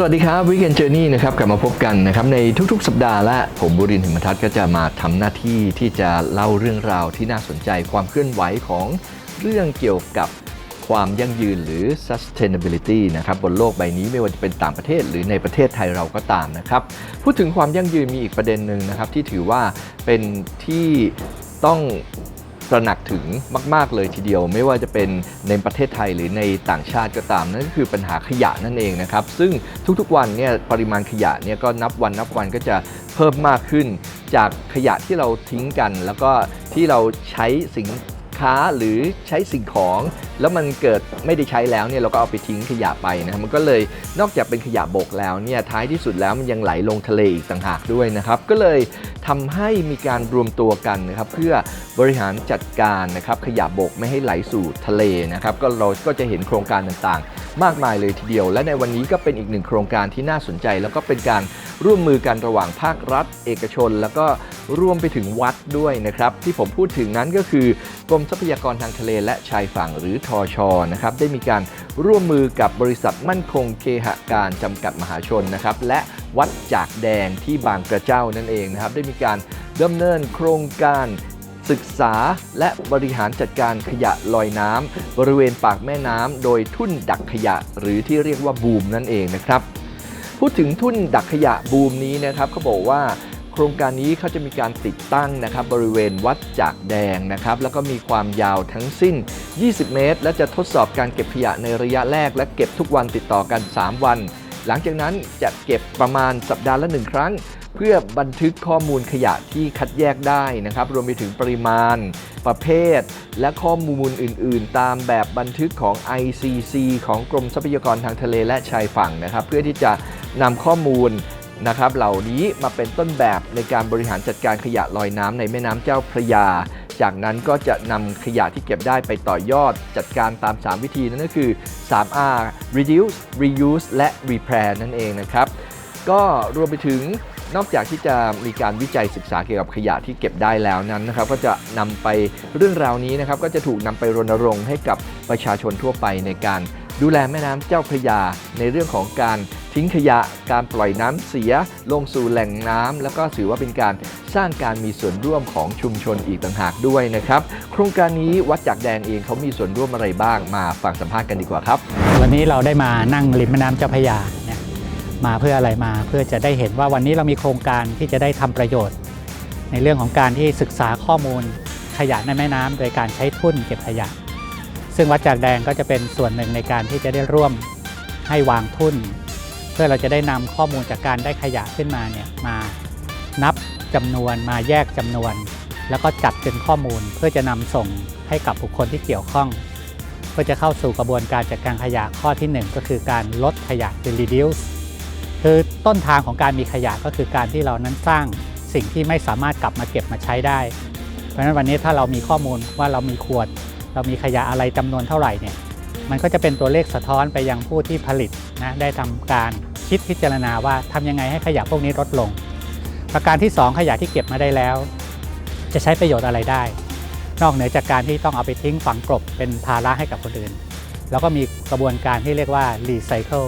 สวัสดีครับวิกเอนเจอร์นี่นะครับกลับมาพบกันนะครับในทุกๆ สัปดาห์และผมบุรินทร์หิมทัศน์ก็จะมาทำหน้าที่ที่จะเล่าเรื่องราวที่น่าสนใจความเคลื่อนไหวของเรื่องเกี่ยวกับความยั่งยืนหรือ sustainability นะครับบนโลกใบนี้ไม่ว่าจะเป็นต่างประเทศหรือในประเทศไทยเราก็ตามนะครับ พูดถึงความยั่งยืนมีอีกประเด็นหนึ่งนะครับที่ถือว่าเป็นที่ต้อง ตระหนักถึงมาก ๆ เลยทีเดียว ไม่ว่าจะเป็นในประเทศไทยหรือในต่างชาติก็ตาม นั่นก็คือปัญหาขยะนั่นเองนะครับ ซึ่งทุกๆวันเนี่ยปริมาณขยะเนี่ยก็นับวันนับวันก็จะเพิ่มมากขึ้น จากขยะที่เราทิ้งกัน แล้วก็ที่เราใช้สินค้าหรือใช้สิ่งของ แล้วมันเกิดไม่ได้ใช้แล้วเนี่ยเราก็เอาไปทิ้งขยะไปนะครับมันก็เลยนอกจากเป็นขยะบกแล้วเนี่ยท้ายที่สุดแล้วมันยังไหลลงทะเลอีกต่างหากด้วยนะครับก็เลยทำให้มีการรวมตัวกันนะครับเพื่อบริหารจัดการนะครับขยะบกไม่ให้ไหลสู่ทะเลนะครับก็เราก็จะเห็นโครงการต่างๆ มากมายเลยทีเดียว และในวันนี้ก็เป็นอีกหนึ่งโครงการที่น่าสนใจ แล้วก็เป็นการร่วมมือกันระหว่างภาครัฐ เอกชน แล้วก็รวมไปถึงวัดด้วยนะครับที่ผมพูดถึงนั้นก็คือกรมทรัพยากรทางทะเลและชายฝั่งหรือทอชอนะครับได้มีการร่วมมือกับบริษัทมั่นคงเคหการจำกัดมหาชนนะครับและวัดจากแดงที่บางกระเจ้านั่นเองนะครับได้มีการดำเนินโครงการศึกษาและบริหารจัดการขยะลอยน้ำบริเวณปากแม่น้ำโดยทุ่นดักขยะหรือที่เรียกว่าบูมนั่นเองนะครับ พูดถึงทุ่นดักขยะบูมนี้นะครับเขาบอกว่า ครงการนี้เขาจะมีการติดตั้งนะครับบริเวณวัดจากแดงนะครับแล้วก็มีความยาวทั้งสิ้น 20 เมตร และจะทดสอบการเก็บขยะในระยะแรก และเก็บทุกวันติดต่อกัน 3 วัน หลังจากนั้นจะเก็บประมาณสัปดาห์ละหนึ่งครั้ง เพื่อบันทึกข้อมูลขยะที่คัดแยกได้นะครับรวมไปถึงปริมาณ ประเภท และข้อมูลอื่น ๆ ตามแบบบันทึกของ ICC ของกรมทรัพยากรทางทะเลและชายฝั่งนะครับเพื่อที่จะนำข้อมูล นะครับเหล่านี้มาเป็นต้นแบบในการบริหารจัดการขยะลอยน้ำในแม่น้ำเจ้าพระยา จากนั้นก็จะนำขยะที่เก็บได้ไปต่อยอดจัดการตาม 3 วิธีนั่นก็คือ 3R reduce reuse และ repair นั่นเองนะครับ ก็รวมไปถึงนอกจากที่จะมีการวิจัยศึกษาเกี่ยวกับขยะที่เก็บได้แล้วนั้นนะครับ ก็จะนำไปเรื่องราวนี้นะครับ ก็จะถูกนำไปรณรงค์ให้กับประชาชนทั่วไปในการดูแลแม่น้ำเจ้าพระยาในเรื่องของการ ทิ้งขยะ การปล่อยน้ำเสียลงสู่แหล่งน้ำแล้วก็ถือว่าเป็นการสร้างการมีส่วนร่วมของชุมชนอีกต่างหากด้วยนะครับ โครงการนี้วัดจากแดงเองเขามีส่วนร่วมอะไรบ้างมาฟังสัมภาษณ์กันดีกว่าครับ วันนี้เราได้มานั่งริมแม่น้ำเจ้าพระยาเนี่ยมาเพื่ออะไรมาเพื่อจะได้เห็นว่าวันนี้เรามีโครงการที่จะได้ทำประโยชน์ ในเรื่องของการที่ศึกษาข้อมูลขยะในแม่น้ำโดยการใช้ทุ่นเก็บขยะ ซึ่งวัดจากแดงก็จะเป็นส่วนหนึ่งในการที่จะได้ร่วมให้วางทุ่น พื่อเราจะได้นำข้อมูลจากการได้ขยะขึ้นมาเนี่ยมานับจำนวนมาแยกจำนวน แล้วก็จัดเป็นข้อมูลเพื่อจะนำส่งให้กับบุคคลที่เกี่ยวข้องก็จะเข้าสู่กระบวนการจัดการขยะข้อที่ 1 ก็คือการลดขยะคือ reduce คือต้นทางของการมีขยะก็คือการที่เรานั้นสร้างสิ่งที่ไม่สามารถกลับมาเก็บมาใช้ได้ เพราะฉะนั้นวันนี้ถ้าเรามีข้อมูลว่าเรามีขวด เรามีขยะอะไรจำนวนเท่าไหร่เนี่ย มันก็จะเป็นตัวเลขสะท้อนไปยังผู้ที่ผลิตนะได้ทำการคิดพิจารณาว่าทำยังไงให้ขยะพวกนี้ลดลง ประการที่ 2 ขยะที่เก็บมาได้แล้ว จะใช้ประโยชน์อะไรได้ นอกเหนือจากการที่ต้องเอาไปทิ้งฝังกลบเป็นภาระให้กับคนอื่น แล้วก็มีกระบวนการที่เรียกว่ารีไซเคิล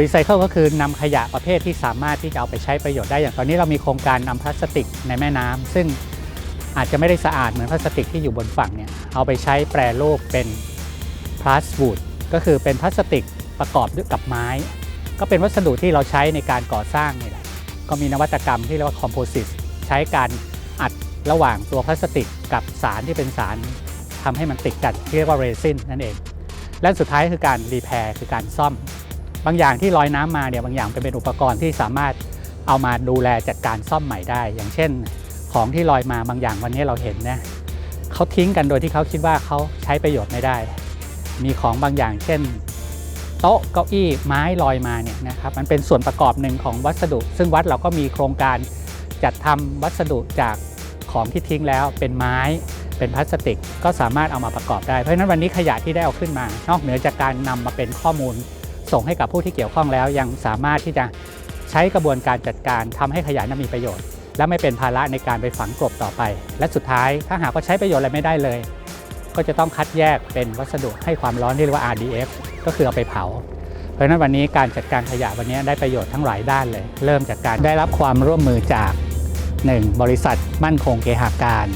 รีไซเคิลก็คือนำขยะประเภทที่สามารถที่จะเอาไปใช้ประโยชน์ได้อย่างตอนนี้เรามีโครงการนำพลาสติกในแม่น้ำซึ่งอาจจะไม่ได้สะอาดเหมือนพลาสติกที่อยู่บนฝั่งเนี่ยเอาไปใช้แปรรูปเป็น พลาสวูดก็คือเป็นพลาสติกประกอบด้วยกับไม้ ก็เป็นวัสดุที่เราใช้ในการก่อสร้างนี่แหละก็มีนวัตกรรมที่เรียกว่าคอมโพสิตใช้การอัดระหว่างตัวพลาสติกกับสารที่เป็นสารทำให้มันติดกันที่เรียกว่าเรซินนั่นเอง และสุดท้ายคือการรีแพร์คือการซ่อม บางอย่างที่ลอยน้ำมาเนี่ยบางอย่างเป็นอุปกรณ์ที่สามารถเอามาดูแลจัดการซ่อมใหม่ได้ อย่างเช่น ของที่ลอยมาบางอย่างวันนี้เราเห็นนะเขาทิ้งกันโดยที่เขาคิดว่าเขาใช้ประโยชน์ไม่ได้ มีของบางอย่างเช่น โต๊ะเก้าอี้ไม้ลอยมาเนี่ยนะครับมันเป็นส่วนประกอบหนึ่งของวัสดุ ซึ่งวัดเราก็มีโครงการจัดทำวัสดุจากของที่ทิ้งแล้วเป็นไม้เป็นพลาสติกก็สามารถเอามาประกอบได้ เพราะฉะนั้นวันนี้ขยะที่ได้เอาขึ้นมา นอกเหนือจากการนำมาเป็นข้อมูล ส่งให้กับผู้ที่เกี่ยวข้องแล้ว ยังสามารถที่จะใช้กระบวนการจัดการทำให้ขยะนั้นมีประโยชน์ และไม่เป็นภาระในการไปฝังกลบต่อไป และสุดท้ายถ้าหากว่าใช้ประโยชน์อะไรไม่ได้เลย ก็จะต้องคัดแยกเป็นวัสดุให้ความร้อนที่เรียกว่า RDF ก็คือเอาไปเผา เพราะฉะนั้นวันนี้การจัดการขยะวันนี้ได้ประโยชน์ทั้งหลายด้านเลย เริ่มจากการได้รับความร่วมมือจาก 1. บริษัทมั่นคงเกหาการ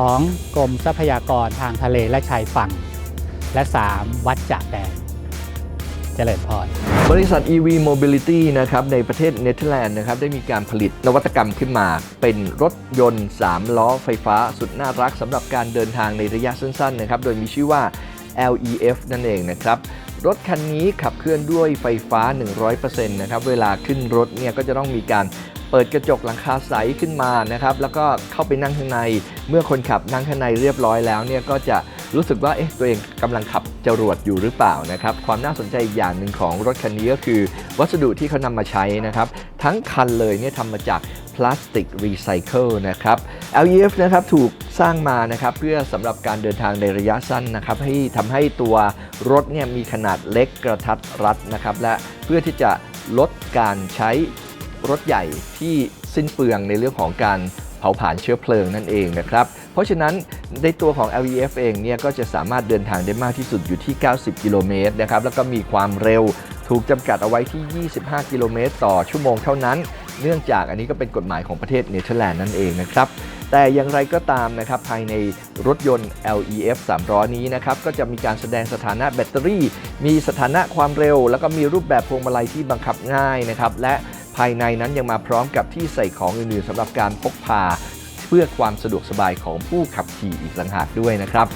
2. กรมทรัพยากรทางทะเลและชายฝั่ง และ 3. วัดจากแดน เจริญพร บริษัท EV Mobility นะครับในประเทศเนเธอร์แลนด์นะครับได้มีการผลิตนวัตกรรมขึ้นมา เป็นรถยนต์ 3 ล้อไฟฟ้าสุดน่ารักสำหรับการเดินทางในระยะสั้นๆนะครับโดยมีชื่อว่า LEF นั่นเองนะครับรถคันนี้ขับเคลื่อนด้วยไฟฟ้า 100%นะครับเวลาขึ้นรถเนี่ยก็จะต้องมีการเปิดกระจกหลังคาใสขึ้นมานะครับแล้วก็เข้าไปนั่งข้างใน เมื่อคนขับนั่งข้างในเรียบร้อยแล้วเนี่ยก็จะ รู้สึกว่าเอ๊ะตัวเองกำลังขับจรวดอยู่หรือเปล่านะครับความน่าสนใจอีกอย่างหนึ่งของรถคันนี้ก็คือ วัสดุที่เขานำมาใช้นะครับ ทั้งคันเลยเนี่ยทำมาจากพลาสติกรีไซเคิลนะครับ LEF นะครับถูกสร้างมานะครับเพื่อสำหรับการเดินทางในระยะสั้นนะครับให้ทำให้ตัวรถเนี่ยมีขนาดเล็กกระทัดรัดนะครับและเพื่อที่จะลดการใช้รถใหญ่ที่สิ้นเปลืองในเรื่องของการเผาผลาญเชื้อเพลิงนั่นเองนะครับ เพราะฉะนั้นในตัวของ LEF เองเนี่ยก็จะสามารถเดินทางได้มากที่สุดอยู่ที่ 90 กิโลเมตรนะครับแล้วก็มีความเร็วถูกจำกัดเอาไว้ที่ 25 กิโลเมตรต่อชั่วโมงเท่านั้น เนื่องจากอันนี้ก็เป็นกฎหมายของประเทศเนเธอร์แลนด์นั่นเองนะครับ แต่อย่างไรก็ตามนะครับ ภายในรถยนต์ LEF 300นี้นะครับ ก็จะมีการแสดงสถานะแบตเตอรี่ มีสถานะความเร็ว แล้วก็มีรูปแบบพวงมาลัยที่บังคับง่ายนะครับ และภายในนั้นยังมาพร้อมกับที่ใส่ของอื่นๆสำหรับการพกพา เพื่อความสะดวกสบายของผู้ขับขี่อีกต่างหากด้วยนะครับ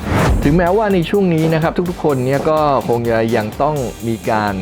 ถึงแม้ว่าในช่วงนี้นะครับทุกๆคนเนี่ยก็คงจะยังต้องมีการ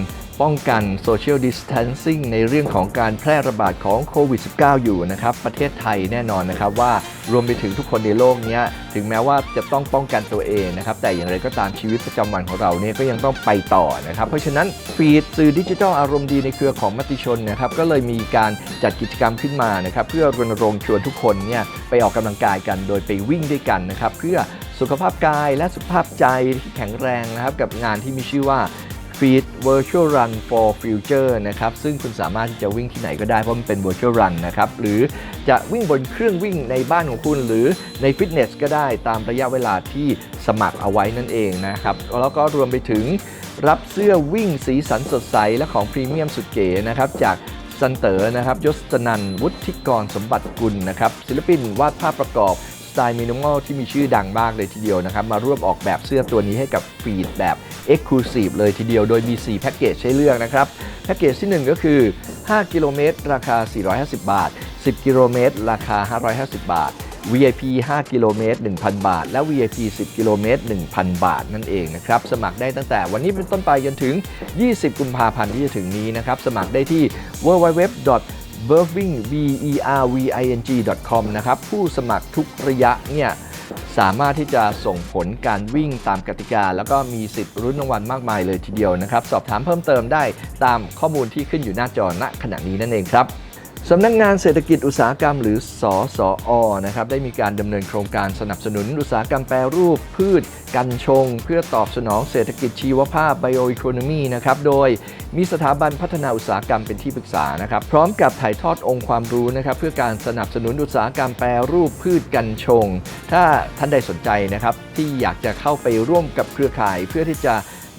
ป้องกัน Social Distancing ในเรื่องของการแพร่ระบาดของโควิด -19 อยู่นะครับ ประเทศไทยแน่นอนนะครับว่ารวมไปถึงทุกคนในโลกนี้ถึงแม้ว่าจะต้องป้องกันตัวเองนะครับ แต่อย่างไรก็ตามชีวิตประจำวันของเราเนี่ยก็ยังต้องไปต่อนะครับ เพราะฉะนั้นฟีดสื่อดิจิทัลอารมณ์ดีในเครือของมติชนนะครับก็เลยมีการจัดกิจกรรมขึ้นมานะครับเพื่อรณรงค์ชวนทุกคนเนี่ยไปออกกำลังกายกันโดยไปวิ่งด้วยกันนะครับเพื่อสุขภาพกายและสุขภาพใจที่แข็งแรงนะครับกับงานที่มีชื่อว่า Feed Virtual Run for Future นะครับซึ่งคุณสามารถที่จะวิ่งที่ไหนก็ได้เพราะมันเป็น Virtual Run นะครับหรือจะวิ่งบนเครื่องวิ่งในบ้านของคุณ หรือในฟิตเนสก็ได้ตามระยะเวลาที่สมัครเอาไว้นั่นเองนะครับแล้วก็รวมไปถึงรับเสื้อวิ่งสีสันสดใส และของพรีเมียมสุดเก๋นะครับจากซันเตอร์นะครับยศนันวุฒิกรสมบัติกุลนะครับศิลปินวาดภาพประกอบ ไตล์มินิมอลที่มีชื่อดังมากเลยทีเดียวนะครับ มาร่วมออกแบบเสื้อตัวนี้ให้กับฟีดแบบ Exclusive เลยทีเดียวโดยมี 4 แพ็กเกจให้เลือกนะครับแพ็กเกจที่ 1 ก็คือ 5 กิโลเมตร ราคา 450 บาท 10 กิโลเมตร ราคา 550 บาท VIP 5 กิโลเมตร 1,000 บาท และ VIP 10 กิโลเมตร 1,000 บาท นั่นเองนะครับ สมัครได้ตั้งแต่วันนี้เป็นต้นไปจนถึง 20 กุมภาพันธ์ที่จะถึงนี้นะครับ สมัครได้ที่ www b e r v i n g v e r v i n g com นะครับผู้สมัครทุกระยะเนี่ยสามารถที่จะส่งผลการวิ่งตามกติกา แล้วก็มีสิทธิ์รุ้นรางวัลมากมายเลยทีเดียวนะครับ สอบถามเพิ่มเติมได้ตามข้อมูลที่ขึ้นอยู่หน้าจอณขณะนี้นั่นเองครับ สำนักงงานเศรษฐกิจอุตสาหกรรมหรือสอสออนะครับได้มีการดำเนินโครงการสนับสนุนอุตสาหกรรมแปรรูปพืช กันชง เพื่อตอบสนองเศรษฐกิจชีวภาพ Bioeconomy นะครับโดยมีสถาบันพัฒนาอุตสาหกรรมเป็นที่ปรึกษานะครับพร้อมกับถ่ายทอดองค์ความรู้นะครับเพื่อการสนับสนุนอุตสาหกรรมแปรรูปพืชกันชง ถ้าท่านใดสนใจนะครับที่อยากจะเข้าไปร่วมกับเครือข่ายเพื่อที่จะ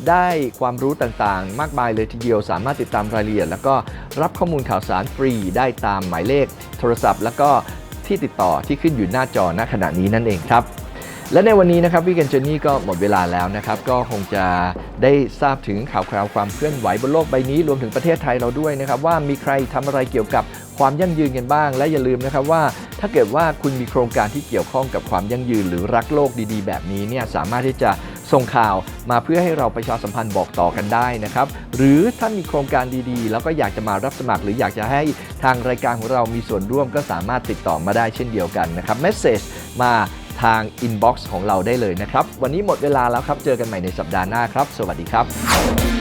ได้ความรู้ต่างๆ มากมายเลยทีเดียวสามารถติดตามรายละเอียด แล้วก็รับข้อมูลข่าวสารฟรีได้ตามหมายเลขโทรศัพท์ แล้วก็ที่ติดต่อที่ขึ้นอยู่หน้าจอณขณะนี้นั่นเองครับ และในวันนี้นะครับวิกันเจอร์นี่ก็หมดเวลาแล้วนะครับ ก็คงจะได้ทราบถึงข่าวคราวความเคลื่อนไหวบนโลกใบนี้รวมถึงประเทศไทยเราด้วยนะครับ ว่ามีใครทำอะไรเกี่ยวกับความยั่งยืนกันบ้าง และอย่าลืมนะครับว่า ถ้าเกิดว่าคุณมีโครงการที่เกี่ยวข้องกับความยั่งยืนหรือรักโลกดี ๆ แบบนี้เนี่ยสามารถที่จะ ส่งข่าวมาเพื่อให้เราประชาสัมพันธ์บอกต่อกันได้นะครับ หรือถ้ามีโครงการดีๆ แล้วก็อยากจะมารับสมัคร หรืออยากจะให้ทางรายการของเรามีส่วนร่วมก็สามารถติดต่อมาได้เช่นเดียวกันนะครับเมสเซจมาทาง inbox ของเราได้เลยนะครับ วันนี้หมดเวลาแล้วครับ เจอกันใหม่ในสัปดาห์หน้าครับ สวัสดีครับ